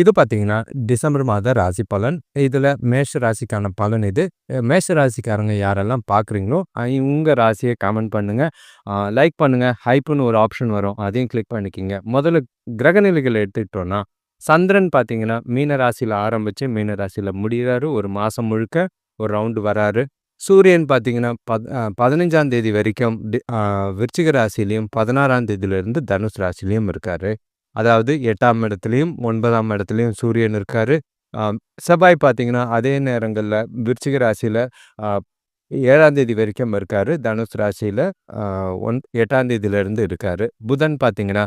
இது பார்த்தீங்கன்னா, டிசம்பர் மாத ராசி பலன். இதுல மேஷ ராசிக்கான பலன் இது. மேஷ ராசிக்காரங்க யாரெல்லாம் பார்க்குறீங்களோ, உங்கள் ராசியை கமெண்ட் பண்ணுங்க. லைக் பண்ணுங்க. ஹைப்புன்னு ஒரு ஆப்ஷன் வரும். அதையும் கிளிக் பண்ணிக்கிங்க முதல்ல கிரகநிலைகள் எடுத்துக்கிட்டோன்னா சந்திரன் பார்த்தீங்கன்னா, மீன ராசியில ஆரம்பிச்சு, மீன ராசியில முடிகிறாரு ஒரு மாசம் முழுக்க ஒரு ரவுண்டு வராரு. சூரியன் பார்த்தீங்கன்னா, பத் பதினஞ்சாம் தேதி வரைக்கும் விருச்சிக ராசிலையும் பதினாறாம் தேதியிலிருந்து தனுசு ராசிலையும் இருக்காரு. அதாவது எட்டாம் இடத்துலையும் ஒன்பதாம் இடத்துலையும் சூரியன் இருக்காரு. செவ்வாய் பார்த்தீங்கன்னா, அதே நேரங்களில் விருச்சிக ராசியில் ஏழாம் தேதி வரைக்கும் இருக்காரு. தனுஷ் ராசியில் ஒன் எட்டாம் தேதியிலேருந்து இருக்காரு. புதன் பார்த்தீங்கன்னா,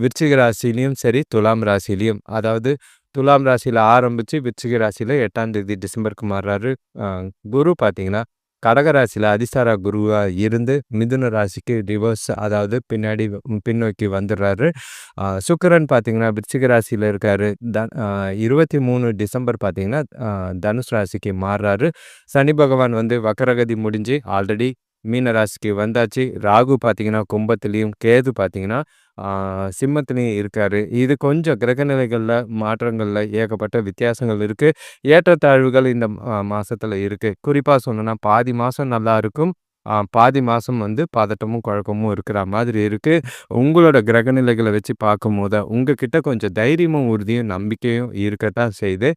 விருச்சிக ராசிலையும் சரி, துலாம் ராசிலையும் அதாவது துலாம் ராசியில் ஆரம்பித்து விருச்சிக ராசியில் எட்டாம் தேதி டிசம்பருக்கு மாறுறாரு. குரு பார்த்தீங்கன்னா, கடகராசியில் அதிசார குருவாக இருந்து, மிதுன ராசிக்கு ரிவர்ஸ் அதாவது பின்னாடி பின்னோக்கி வந்துடுறாரு. சுக்கரன் பார்த்தீங்கன்னா, விருச்சிக ராசியில் இருக்கார் த இருபத்தி மூணு டிசம்பர் பார்த்தீங்கன்னா, தனுஷ் ராசிக்கு மாறுறாரு. சனி பகவான் வந்து வக்கரகதி முடிஞ்சு ஆல்ரெடி மீன ராசிக்கு வந்தாச்சு. ராகு பார்த்தீங்கன்னா, கும்பத்துலேயும் கேது பார்த்தீங்கன்னா, அ இருக்கார் இருக்காரு. இது கொஞ்சம் கிரகநிலைகளில் மாற்றங்களில் ஏகப்பட்ட வித்தியாசங்கள் இருக்கு. ஏற்றத்தாழ்வுகள் இந்த அ மாசத்துல இருக்கு. குறிப்பா சொல்லணும்னா, பாதி மாசம் நல்லா இருக்கும். பாதி மாசம் வந்து பதட்டமும், குழப்பமும் இருக்கிற மாதிரி இருக்கு. உங்களோட கிரகநிலைகள வச்சு பார்க்கும்போது, உங்ககிட்ட கொஞ்சம் தைரியமும், உறுதியும், நம்பிக்கையும் இருக்கத்தான் செய்யுது.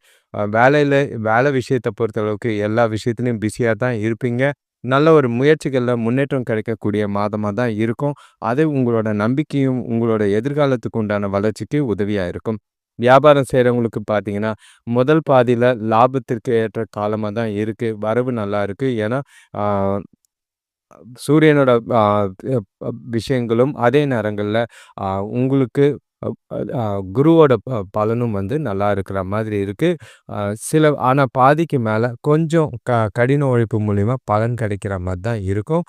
வேலையில் வேலையில வேலை விஷயத்த பொறுத்தளவுக்கு எல்லா விஷயத்துலையும் பிஸியாக தான் இருப்பீங்க. நல்ல ஒரு முயற்சிகளில் முன்னேற்றம் கிடைக்கக்கூடிய மாதமாக தான் இருக்கும். அது உங்களோட நம்பிக்கையும், உங்களோட எதிர்காலத்துக்கு உண்டான வளர்ச்சிக்கு உதவியாக இருக்கும். வியாபாரம் செய்கிறவங்களுக்கு பார்த்தீங்கன்னா, முதல் பாதியில் லாபத்திற்கு ஏற்ற காலமாக தான் இருக்குது வரவு நல்லா இருக்குது ஏன்னா, சூரியனோட விஷயங்களும், அதே நேரங்களில் உங்களுக்கு குருவோட ப பலனும் வந்து நல்லா இருக்கிற மாதிரி இருக்குது சில ஆனால் பாதிக்கு மேலே கொஞ்சம் க கடின உழைப்பு மூலிமா பலன் கிடைக்கிற மாதிரி தான் இருக்கும்.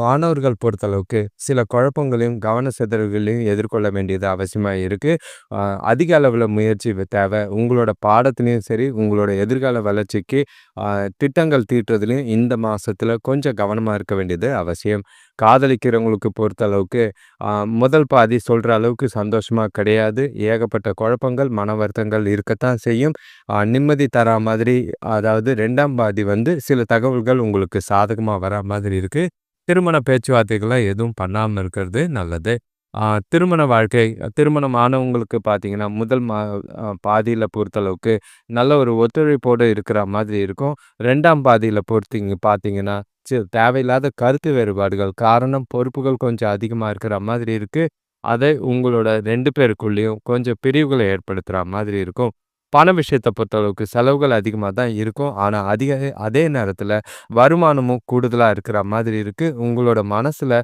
மாணவர்கள் பொறுத்தளவுக்கு சில குழப்பங்களையும், கவன சிதறல்களையும் எதிர்கொள்ள வேண்டியது அவசியமாக இருக்குது அதிக அளவில் முயற்சி தேவை. உங்களோட பாடத்துலேயும் சரி, உங்களோட எதிர்கால வளர்ச்சிக்கு திட்டங்கள் தீட்டுறதுலேயும் இந்த மாதத்தில் கொஞ்சம் கவனமாக இருக்க வேண்டியது அவசியம். காதலிக்கிறவங்களுக்கு பொறுத்தளவுக்கு, முதல் பாதி சொல்கிற அளவுக்கு சந்தோஷமாக கிடையாது. ஏகப்பட்ட குழப்பங்கள், மன வருத்தங்கள் இருக்கத்தான் செய்யும். நிம்மதி தரா மாதிரி அதாவது ரெண்டாம் பாதி வந்து சில தகவல்கள் உங்களுக்கு சாதகமாக வரா மாதிரி இருக்குது திருமண பேச்சுவார்த்தைகள்லாம் எதுவும் பண்ணாமல் இருக்கிறது நல்லது. திருமண வாழ்க்கை திருமணம் ஆனவங்களுக்கு பார்த்தீங்கன்னா, முதல் மா பாதியில் பொறுத்தளவுக்கு நல்ல ஒரு ஒத்துழைப்போடு இருக்கிற மாதிரி இருக்கும். ரெண்டாம் பாதியில் பொறுத்தீங்க பார்த்தீங்கன்னா, சி தேவையில்லாத கருத்து வேறுபாடுகள், காரணம் பொறுப்புகள் கொஞ்சம் அதிகமாக இருக்கிற மாதிரி இருக்குது அதை உங்களோட ரெண்டு பேருக்குள்ளேயும் கொஞ்சம் பிரிவுகளை ஏற்படுத்துகிற மாதிரி இருக்கும். பண விஷயத்தை பொறுத்தளவுக்கு செலவுகள் அதிகமாக தான் இருக்கும். ஆனால் அதிக அதே நேரத்தில் வருமானமும் கூடுதலாக இருக்கிற மாதிரி இருக்குது உங்களோட மனசில்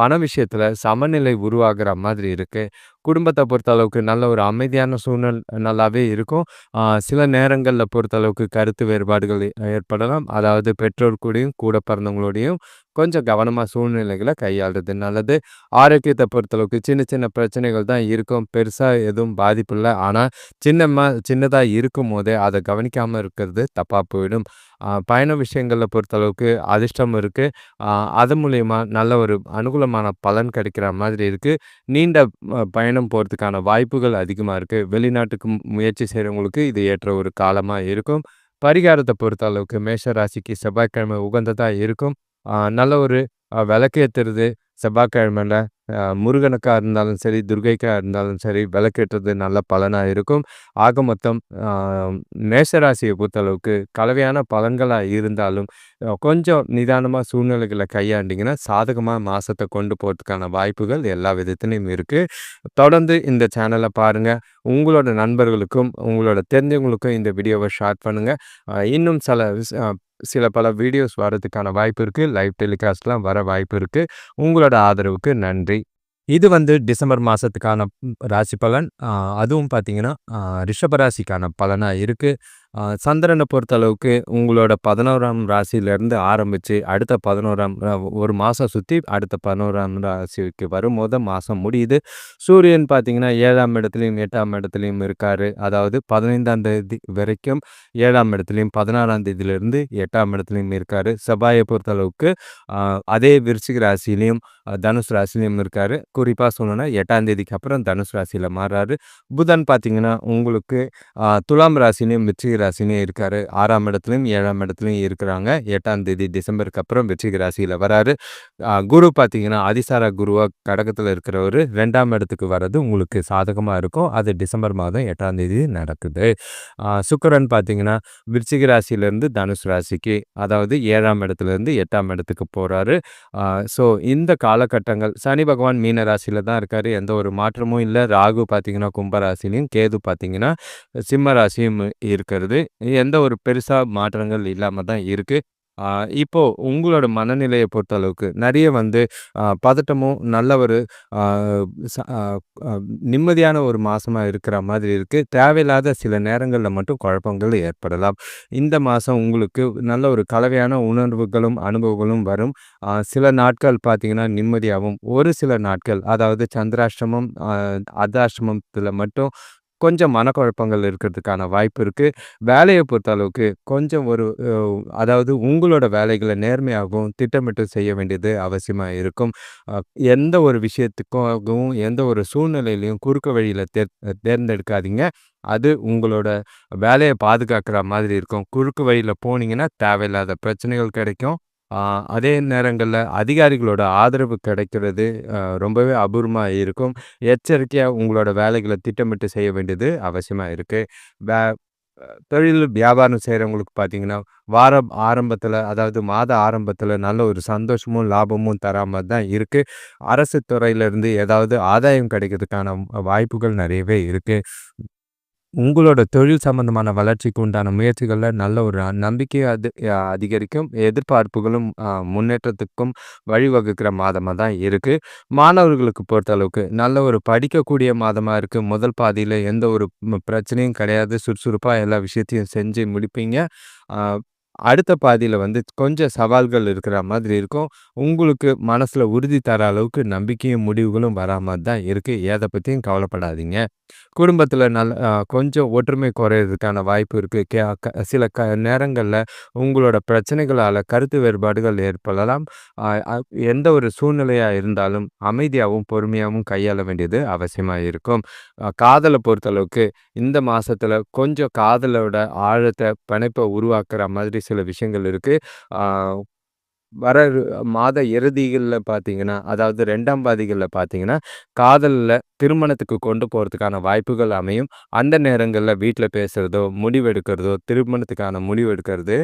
பண விஷயத்தில் சமநிலை உருவாகிற மாதிரி இருக்குது குடும்பத்த பொறுத்தளவுக்கு நல்ல ஒரு அமைதியான சூழல் நல்லாவே இருக்கும். சில நேரங்களில் பொறுத்தளவுக்கு கருத்து வேறுபாடுகள் ஏற்படலாம். அதாவது பெற்றோர் கூடயும், கூட பிறந்தவங்களோடையும் கொஞ்சம் கவனமாக சூழ்நிலைகளை கையாளுறது நல்லது. ஆரோக்கியத்தை பொறுத்தளவுக்கு சின்ன சின்ன பிரச்சனைகள் தான் இருக்கும். பெருசாக எதுவும் பாதிப்பு ஆனால் சின்னமா இருக்கும் இருக்கும்போதே அதை கவனிக்காமல் இருக்கிறது தப்பாக போயிடும். பயண பயண பொறுத்த பொறுத்தளவுக்கு அதிர்ஷ்டம் இருக்குது அது மூலயமா நல்ல ஒரு அனுகூலமான பலன் கிடைக்கிற மாதிரி இருக்குது நீண்ட பயணம் போகிறதுக்கான வாய்ப்புகள் அதிகமாக இருக்குது வெளிநாட்டுக்கு முயற்சி செய்கிறவங்களுக்கு இது ஏற்ற ஒரு காலமாக இருக்கும். பரிகாரத்தை பொறுத்த அளவுக்கு மேஷ ராசிக்கு செவ்வாய்க்கிழமை உகந்ததாக இருக்கும். நல்ல ஒரு விளக்கு விளக்கேத்துறது செவ்வாய்க்கிழமையில முருகனுக்காக இருந்தாலும் சரி, துர்கைக்காக இருந்தாலும் சரி, விளக்கேற்றது நல்ல பலனாக இருக்கும். ஆக மொத்தம் அ பொறுத்தளவுக்கு கலவையான பலன்களாக இருந்தாலும், கொஞ்சம் நிதானமாக சூழ்நிலைகளை கையாண்டிங்கன்னா சாதகமாக மாதத்தை கொண்டு போகிறதுக்கான வாய்ப்புகள் எல்லா விதத்திலயும் இருக்குது தொடர்ந்து இந்த சேனலை பாருங்கள் உங்களோட நண்பர்களுக்கும், உங்களோட தெரிஞ்சவங்களுக்கும் இந்த வீடியோவை ஷேர் பண்ணுங்கள் இன்னும் சில சில பல வீடியோஸ் வரதுக்கான வாய்ப்பு இருக்குது லைவ் டெலிகாஸ்ட்லாம் வர வாய்ப்பு இருக்குது உங்களோட ஆதரவுக்கு நன்றி. இது வந்து டிசம்பர் மாதத்துக்கான ராசி பலன். அதுவும் பார்த்தீங்கன்னா, ரிஷபராசிக்கான பலனாக இருக்குது சந்திரனை பொறுத்த அளவுக்கு பொறுத்தளவுக்கு உங்களோட பதினோராம் ராசியிலேருந்து ஆரம்பித்து அடுத்த பதினோராம் ஒரு மாதம் சுற்றி அடுத்த 11ஆம் ராசிக்கு வரும்போது மாதம் முடியுது. சூரியன் பார்த்தீங்கன்னா ஏழாம் இடத்துலையும் எட்டாம் இடத்துலையும் இருக்கார் அதாவது 15ஆம் தேதி வரைக்கும் 7ஆம் இடத்துலயும், 16ஆம் தேதியிலிருந்து 8ஆம் இடத்துலயும் இருக்காரு. செவ்வாய பொறுத்தளவுக்கு அளவுக்கு அதே விருச்சிக ராசிலையும் தனுஷ் தனுசு இருக்கார் குறிப்பாக குறிப்பா சொல்லணும்னா எட்டாம் தேதிக்கு அப்புறம் தனுசு ராசியில் மாறாரு புதன் பார்த்தீங்கன்னா, உங்களுக்கு துலாம் ராசிலையும் விருச்சிக ராசியிலயும் இருக்காரு. ஆறாம் இடத்துலையும் ஏழாம் இடத்துலையும் இருக்கிறாங்க. எட்டாம் தேதி டிசம்பருக்கு அப்புறம் வெற்றிக ராசியில வராரு. குரு பார்த்தீங்கன்னா, அதிசார குருவா கடகத்தில் இருக்கிறவர் ரெண்டாம் இடத்துக்கு வர்றது உங்களுக்கு சாதகமா இருக்கும். அது டிசம்பர் மாதம் எட்டாம் தேதி நடக்குது. சுக்கரன் பார்த்தீங்கன்னா, விருச்சிக ராசியிலிருந்து தனுசு ராசிக்கு, அதாவது ஏழாம் இடத்துலருந்து எட்டாம் இடத்துக்கு போகிறாரு ஸோ இந்த காலகட்டங்கள் சனி பகவான் மீன ராசியில தான் இருக்கார் எந்த ஒரு மாற்றமும் இல்லை ராகு பார்த்தீங்கன்னா, கும்பராசிலையும் கேது பார்த்தீங்கன்னா, சிம்ம ராசியும் இருக்கிறது. எந்த ஒரு பெருசாக மாற்றங்கள் இல்லாமல் தான் இருக்குது இப்போது உங்களோட மனநிலையை பொறுத்தளவுக்கு நிறைய வந்து பதட்டமும், நல்ல ஒரு ச நிம்மதியான ஒரு மாதமாக இருக்கிற மாதிரி இருக்குது தேவையில்லாத சில நேரங்களில் மட்டும் குழப்பங்கள் ஏற்படலாம். இந்த மாதம் உங்களுக்கு நல்ல ஒரு கலவையான உணர்வுகளும், அனுபவங்களும் வரும். சில நாட்கள் பார்த்திங்கன்னா நிம்மதியாகவும் ஒரு சில நாட்கள் அதாவது சந்திராஷ்டமம், அர்தாஷ்டமத்தில் மட்டும் கொஞ்சம் மனக்குழப்பங்கள் இருக்கிறதுக்கான வாய்ப்பு இருக்குது வேலையை பொறுத்த அளவுக்கு கொஞ்சம் ஒரு அதாவது உங்களோட வேலைகளை நேர்மையாகவும், திட்டமிட்டு செய்ய வேண்டியது அவசியமாக இருக்கும். எந்த ஒரு விஷயத்துக்காகவும், எந்த ஒரு சூழ்நிலையிலையும் குறுக்கு வழியில் தேர் தேர்ந்தெடுக்காதீங்க. அது உங்களோட வேலையை பாதுகாக்கிற மாதிரி இருக்கும். குறுக்கு வழியில் போனீங்கன்னா, தேவையில்லாத பிரச்சனைகள் கிடைக்கும். அதே நேரங்களில் அதிகாரிகளோட ஆதரவு கிடைக்கிறது ரொம்பவே அபூர்வமாக இருக்கும். எச்சரிக்கையாக உங்களோட வேலைகளை திட்டமிட்டு செய்ய வேண்டியது அவசியமாக இருக்குது தொழில், வியாபாரம் செய்கிறவங்களுக்கு பார்த்தீங்கன்னா, வார ஆரம்பத்தில் அதாவது மாத ஆரம்பத்தில் நல்ல ஒரு சந்தோஷமும், லாபமும் தராமல் தான் இருக்குது அரசு துறையிலேருந்து ஏதாவது ஆதாயம் கிடைக்கிறதுக்கான வாய்ப்புகள் நிறையவே இருக்குது உங்களோட தொழில் சம்மந்தமான வளர்ச்சிக்கு உண்டான முயற்சிகளில் நல்ல ஒரு நம்பிக்கை அது அதிகரிக்கும். எதிர்பார்ப்புகளும் முன்னேற்றத்துக்கும் வழிவகுக்கிற மாதமாக தான் இருக்குது மாணவர்களுக்கு பொறுத்தளவுக்கு நல்ல ஒரு படிக்கக்கூடிய மாதமாக இருக்குது முதல் பாதியில் எந்த ஒரு பிரச்சனையும் கிடையாது. சுறுசுறுப்பாக எல்லா விஷயத்தையும் செஞ்சு முடிப்பீங்க. அடுத்த பாதியில் வந்து கொஞ்சம் சவால்கள் இருக்கிற மாதிரி இருக்கும். உங்களுக்கு மனசில் உறுதி தர அளவுக்கு நம்பிக்கையும், முடிவுகளும் வரா மாதிரி தான் இருக்குது எதை பற்றியும் கவலைப்படாதீங்க. குடும்பத்தில் நல்ல கொஞ்சம் ஒற்றுமை குறையிறதுக்கான வாய்ப்பு இருக்குது கே க சில க நேரங்களில் உங்களோட பிரச்சனைகளால் கருத்து வேறுபாடுகள் ஏற்படலாம். எந்த ஒரு சூழ்நிலையாக இருந்தாலும் அமைதியாகவும் பொறுமையாகவும் கையாள வேண்டியது அவசியமாக இருக்கும். காதலை பொறுத்தளவுக்கு இந்த மாதத்தில் கொஞ்சம் காதலோட ஆழத்தை பிணைப்பை உருவாக்குற மாதிரி சில விஷயங்கள் இருக்குது வர மாத இறுதிகளில் பார்த்தீங்கன்னா, அதாவது ரெண்டாம் பாதிகளில் பார்த்தீங்கன்னா, காதலில் திருமணத்துக்கு கொண்டு போகிறதுக்கான வாய்ப்புகள் அமையும். அந்த நேரங்களில் வீட்டில் பேசுகிறதோ முடிவெடுக்கிறதோ, திருமணத்துக்கான முடிவு எடுக்கிறது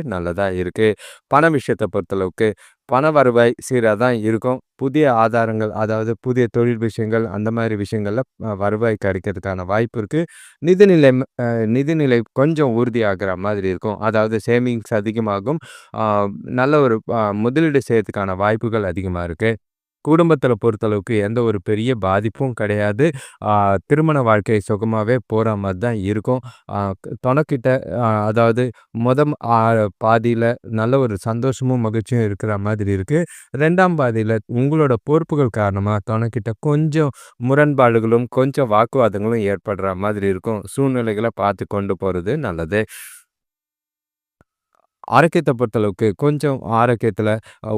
இருக்குது பண விஷயத்தை பொறுத்தளவுக்கு பண வருவாய் சீராக தான் இருக்கும். புதிய ஆதாரங்கள் அதாவது புதிய தொழில் விஷயங்கள் அந்த மாதிரி விஷயங்களில் வருவாய் கிடைக்கிறதுக்கான வாய்ப்பு இருக்குது நிதிநிலை நிதிநிலை கொஞ்சம் உறுதியாகிற மாதிரி இருக்கும். அதாவது சேவிங்ஸ் அதிகமாகும். நல்ல ஒரு முதலீடு செய்யறதுக்கான வாய்ப்புகள் அதிகமாக இருக்குது குடும்பத்தில் பொறுத்தளவுக்கு எந்த ஒரு பெரிய பாதிப்பும் கிடையாது. திருமண வாழ்க்கை சுகமாகவே போகிற மாதிரி தான் இருக்கும். தொணக்கிட்ட அதாவது மொத பாதியில் நல்ல ஒரு சந்தோஷமும், மகிழ்ச்சியும் இருக்கிற மாதிரி இருக்குது ரெண்டாம் பாதியில் உங்களோட பொறுப்புகள் காரணமாக தொணக்கிட்ட கொஞ்சம் முரண்பாடுகளும், கொஞ்சம் வாக்குவாதங்களும் ஏற்படுற மாதிரி இருக்கும். சூழ்நிலைகளை பார்த்து கொண்டு போகிறது நல்லது. ஆரோக்கியத்தை பொறுத்தளவுக்கு கொஞ்சம் ஆரோக்கியத்தில்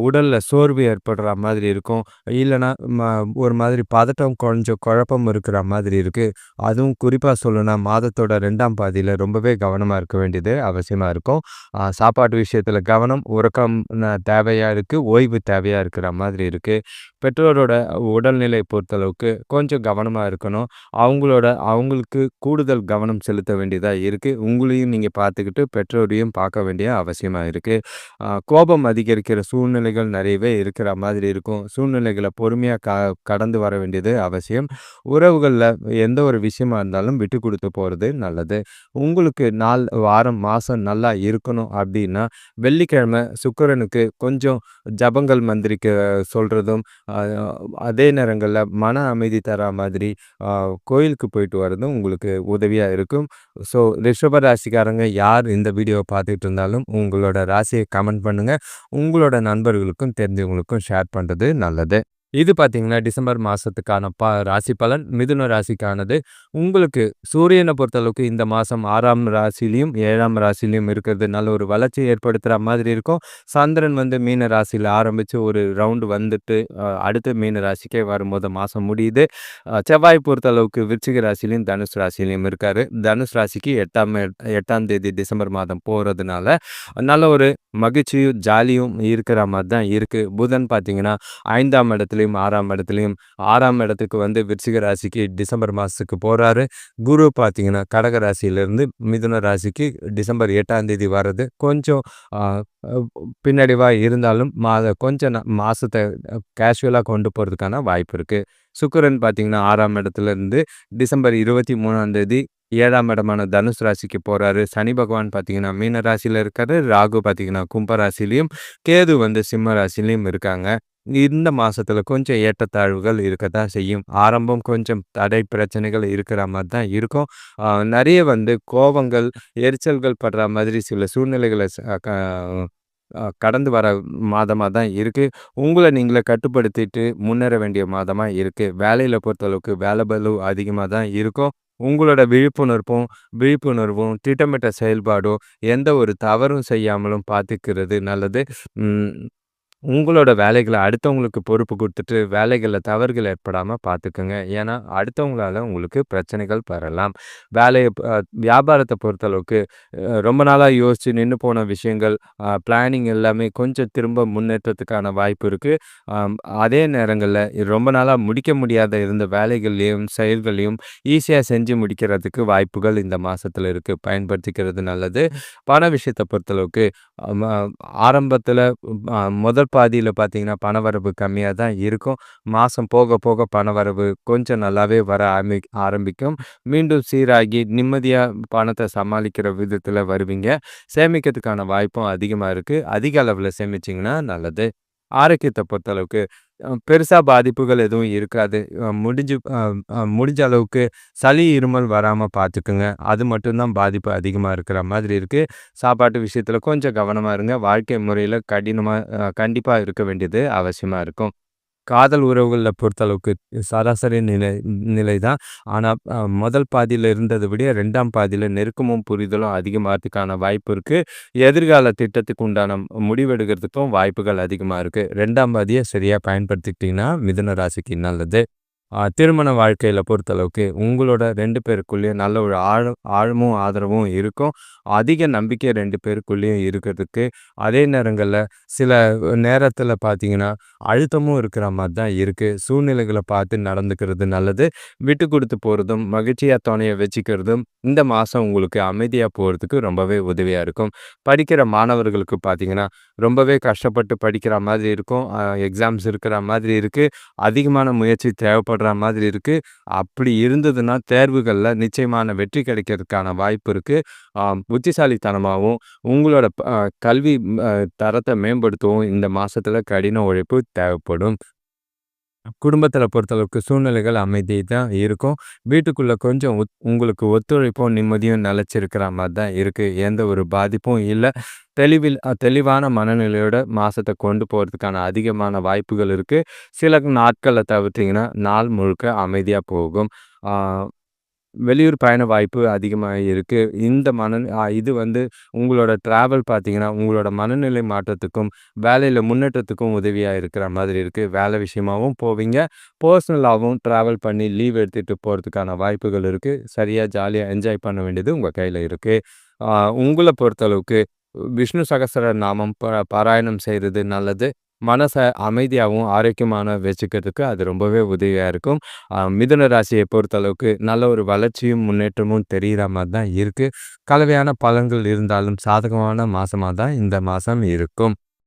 உடலில் சோர்வு ஏற்படுற மாதிரி இருக்கும். இல்லைன்னா ம ஒரு மாதிரி பதட்டம், கொஞ்சம் குழப்பம் இருக்கிற மாதிரி இருக்குது அதுவும் குறிப்பாக சொல்லணும்னா மாதத்தோட ரெண்டாம் பாதியில் ரொம்பவே கவனமாக இருக்க வேண்டியது அவசியமாக இருக்கும். சாப்பாட்டு விஷயத்தில் கவனம், உறக்கம் தேவையாக இருக்குது ஓய்வு தேவையாக இருக்கிற மாதிரி இருக்குது பெற்றோரோட உடல்நிலை பொறுத்தளவுக்கு கொஞ்சம் கவனமாக இருக்கணும். அவங்களோட அவங்களுக்கு கூடுதல் கவனம் செலுத்த வேண்டியதாக இருக்குது உங்களையும் நீங்கள் பார்த்துக்கிட்டு, பெற்றோரையும் பார்க்க வேண்டிய அவசியம் அவசியமாக இருக்குது கோபம் அதிகரிக்கிற சூழ்நிலைகள் நிறையவே இருக்கிற மாதிரி இருக்கும். சூழ்நிலைகளை பொறுமையாக க கடந்து வர வேண்டியது அவசியம். உறவுகளில் எந்த ஒரு விஷயமா இருந்தாலும் விட்டு கொடுத்து போகிறது நல்லது. உங்களுக்கு நாள், வாரம், மாதம் நல்லா இருக்கணும் அப்படின்னா வெள்ளிக்கிழமை சுக்கரனுக்கு கொஞ்சம் ஜபங்கள் மந்திரிக்க சொல்கிறதும் அதே நேரங்களில் மன அமைதி தரா மாதிரி கோயிலுக்கு போயிட்டு வர்றதும் உங்களுக்கு உதவியாக இருக்கும். ஸோ ரிஷப ராசிக்காரங்க யார் இந்த வீடியோவை பார்த்துட்டு இருந்தாலும் உங்களோட ராசியை கமெண்ட் பண்ணுங்கள் உங்களோட நண்பர்களுக்கும் தெரிஞ்சவங்களுக்கும் ஷேர் பண்ணுறது நல்லது. இது பார்த்தீங்கன்னா டிசம்பர் மாதத்துக்கான ப ராசி பலன் மிதுன ராசிக்கானது. உங்களுக்கு சூரியனை பொறுத்தளவுக்கு இந்த மாதம் ஆறாம் ராசிலையும் ஏழாம் ராசிலையும் இருக்கிறது நல்ல ஒரு வளர்ச்சி ஏற்படுத்துகிற மாதிரி இருக்கும். சந்திரன் வந்து மீன ராசியில் ஆரம்பித்து ஒரு ரவுண்டு வந்துட்டு அடுத்து மீன ராசிக்கே வரும்போது மாதம் முடியுது. செவ்வாய் பொறுத்தளவுக்கு விருச்சிக ராசிலையும் தனுஷ் ராசிலையும் இருக்கார் தனுஷ் ராசிக்கு எட்டாம் எட்டாம் தேதி டிசம்பர் மாதம் போகிறதுனால நல்ல ஒரு மகிழ்ச்சியும், ஜாலியும் இருக்கிற மாதிரி தான் இருக்குது புதன் பார்த்தீங்கன்னா ஐந்தாம் இடத்துல இடத்துலையும் ஆறாம் இடத்துலையும் ஆறாம் இடத்துக்கு வந்து விருச்சிக ராசிக்கு டிசம்பர் மாதத்துக்கு போகிறாரு குரு பார்த்தீங்கன்னா கடக ராசியிலேருந்து மிதுன ராசிக்கு டிசம்பர் எட்டாம் தேதி வர்றது. கொஞ்சம் பின்னடைவாக இருந்தாலும் மாத கொஞ்சம் மாதத்தை கேஷுவலாக கொண்டு போகிறதுக்கான வாய்ப்பு இருக்குது சுக்கரன் பார்த்தீங்கன்னா ஆறாம் இடத்துலேருந்து டிசம்பர் இருபத்தி மூணாம் தேதி ஏழாம் இடமான தனுஷ் ராசிக்கு போகிறாரு சனி பகவான் பார்த்தீங்கன்னா மீன ராசியில் இருக்காரு. ராகு பார்த்தீங்கன்னா கும்ப ராசிலையும் கேது வந்து சிம்ம ராசிலையும் இருக்காங்க. இந்த மாசத்துல கொஞ்சம் ஏற்றத்தாழ்வுகள் இருக்க தான் செய்யும். ஆரம்பம் கொஞ்சம் தடை பிரச்சனைகள் இருக்கிற மாதிரி தான் இருக்கும். நிறைய வந்து கோபங்கள், எரிச்சல்கள் படுற மாதிரி சில சூழ்நிலைகளை கடந்து வர மாதமாக தான் இருக்குது உங்களை நீங்களே கட்டுப்படுத்திட்டு முன்னேற வேண்டிய மாதமாக இருக்குது வேலையில் பொறுத்தளவுக்கு வேலை பலு அதிகமாக தான் இருக்கும். உங்களோட விழிப்புணர்வும் விழிப்புணர்வும், திட்டமிட்ட செயல்பாடும், எந்த ஒரு தவறும் செய்யாமலும் பார்த்துக்கிறது நல்லது. உங்களோட வேலைகள அடுத்தவங்களுக்கு பொறுப்பு கொடுத்துட்டு வேலைகளில் தவறுகள் ஏற்படாமல் பார்த்துக்குங்க. ஏன்னா, அடுத்தவங்களால உங்களுக்கு பிரச்சனைகள் வரலாம். வேலையை வியாபாரத்தை பொறுத்தளவுக்கு ரொம்ப நாளாக யோசித்து நின்று போன விஷயங்கள், பிளானிங் எல்லாமே கொஞ்சம் திரும்ப முன்னேற்றத்துக்கான வாய்ப்பு இருக்குது அதே நேரங்களில் ரொம்ப நாளாக முடிக்க முடியாத இருந்த வேலைகள்லையும், செயல்களையும் ஈஸியாக செஞ்சு முடிக்கிறதுக்கு வாய்ப்புகள் இந்த மாதத்தில் இருக்குது பயன்படுத்திக்கிறது நல்லது. பண விஷயத்தை பொறுத்தளவுக்கு ஆரம்பத்தில் முதல் பாதியில் பார்த்தீங்கன்னா பணவரவு கம்மியாக தான் இருக்கும். மாதம் போக போக பணவரவு கொஞ்சம் நல்லாவே வர ஆரம்பி ஆரம்பிக்கும். மீண்டும் சீராகி நிம்மதியாக பணத்தை சமாளிக்கிற விதத்தில் வருவீங்க. சேமிக்கிறதுக்கான வாய்ப்பும் அதிகமாக இருக்குது அதிக அளவில் சேமிச்சிங்கன்னா நல்லது. ஆரோக்கியத்தை பொறுத்தளவுக்கு பெருசாக பாதிப்புகள் எதுவும் இருக்காது. முடிஞ்சு முடிஞ்ச அளவுக்கு சளி இருமல் வராமல் பார்த்துக்குங்க. அது மட்டும்தான் பாதிப்பு அதிகமாக இருக்கிற மாதிரி இருக்குது சாப்பாட்டு விஷயத்தில் கொஞ்சம் கவனமாக இருங்க. வாழ்க்கை முறையில் கடினமாக கண்டிப்பாக இருக்க வேண்டியது அவசியமாக இருக்கும். காதல் உறவுகளில் பொறுத்தளவுக்கு சராசரி நிலை நிலை தான் ஆனால் முதல் பாதியில் இருந்ததை விட ரெண்டாம் பாதியில் நெருக்கமும் புரிதலும் அதிகமாகிறதுக்கான வாய்ப்பு இருக்குது எதிர்கால திட்டத்துக்கு உண்டான முடிவெடுக்கிறதுக்கும் வாய்ப்புகள் அதிகமாக இருக்குது ரெண்டாம் பாதியை சரியாக பயன்படுத்திக்கிட்டிங்கன்னா மிதுன ராசிக்கு நல்லது. திருமண வாழ்க்கையில் பொறுத்தளவுக்கு உங்களோட ரெண்டு பேருக்குள்ளேயும் நல்ல ஒரு ஆழம் ஆழமும் ஆதரவும் இருக்கும். அதிக நம்பிக்கை ரெண்டு பேருக்குள்ளேயும் இருக்கிறதுக்கு அதே நேரங்களில் சில நேரத்தில் பார்த்தீங்கன்னா அழுத்தமும் இருக்கிற மாதிரி தான் இருக்குது சூழ்நிலைகளை பார்த்து நடந்துக்கிறது நல்லது. விட்டு கொடுத்து போகிறதும் மகிழ்ச்சியாக துணையை வச்சுக்கிறதும் இந்த மாதம் உங்களுக்கு அமைதியாக போகிறதுக்கு ரொம்பவே உதவியாக இருக்கும். படிக்கிற மாணவர்களுக்கு பார்த்தீங்கன்னா ரொம்பவே கஷ்டப்பட்டு படிக்கிற மாதிரி இருக்கும். எக்ஸாம்ஸ் இருக்கிற மாதிரி இருக்குது அதிகமான முயற்சி தேவைப்படும் தேவைப்படுற மாதிரி இருக்குது அப்படி இருந்ததுன்னா தேர்வுகளில் நிச்சயமான வெற்றி கிடைக்கிறதுக்கான வாய்ப்பு இருக்குது புத்திசாலித்தனமாகவும் உங்களோட கல்வி தரத்தை மேம்படுத்தவும் இந்த மாதத்தில் கடின உழைப்பு தேவைப்படும். குடும்பத்தில் பொறுத்தளவுக்கு சூழ்நிலைகள் அமைதி தான் இருக்கும். வீட்டுக்குள்ளே கொஞ்சம் உங்களுக்கு ஒத்துழைப்பும் நிம்மதியும் நிலச்சிருக்கிற மாதிரி தான் இருக்குது எந்த ஒரு பாதிப்பும் இல்லை. தெளிவில் தெளிவான மனநிலையோட மாதத்தை கொண்டு போகிறதுக்கான அதிகமான வாய்ப்புகள் இருக்குது சில நாட்களில் தவிர்த்திங்கன்னா நாள் முழுக்க அமைதியாக போகும். வெளியூர் பயண வாய்ப்பு அதிகமாக இருக்குது இந்த மன இது வந்து உங்களோட ட்ராவல் பார்த்தீங்கன்னா உங்களோட மனநிலை மாற்றத்துக்கும் வேலையில் முன்னேற்றத்துக்கும் உதவியாக இருக்கிற மாதிரி இருக்குது வேலை விஷயமாகவும் போவீங்க. பர்சனலாகவும் ட்ராவல் பண்ணி லீவ் எடுத்துகிட்டு போகிறதுக்கான வாய்ப்புகள் இருக்குது சரியாக ஜாலியாக என்ஜாய் பண்ண வேண்டியது உங்கள் கையில் இருக்குது உங்களை பொறுத்தளவுக்கு விஷ்ணு சகசர நாமம் ப பாராயணம் செய்கிறது நல்லது. மனசை அமைதியாகவும் ஆரோக்கியமான வச்சுக்கிறதுக்கு அது ரொம்பவே உதவியாக இருக்கும். மிதுன ராசியை பொறுத்தளவுக்கு நல்ல ஒரு வளர்ச்சியும் முன்னேற்றமும் தெரிகிற மாதிரி தான் இருக்குது கலவையான பலன்கள் இருந்தாலும் சாதகமான மாதமாக தான் இந்த மாதம் இருக்கும்.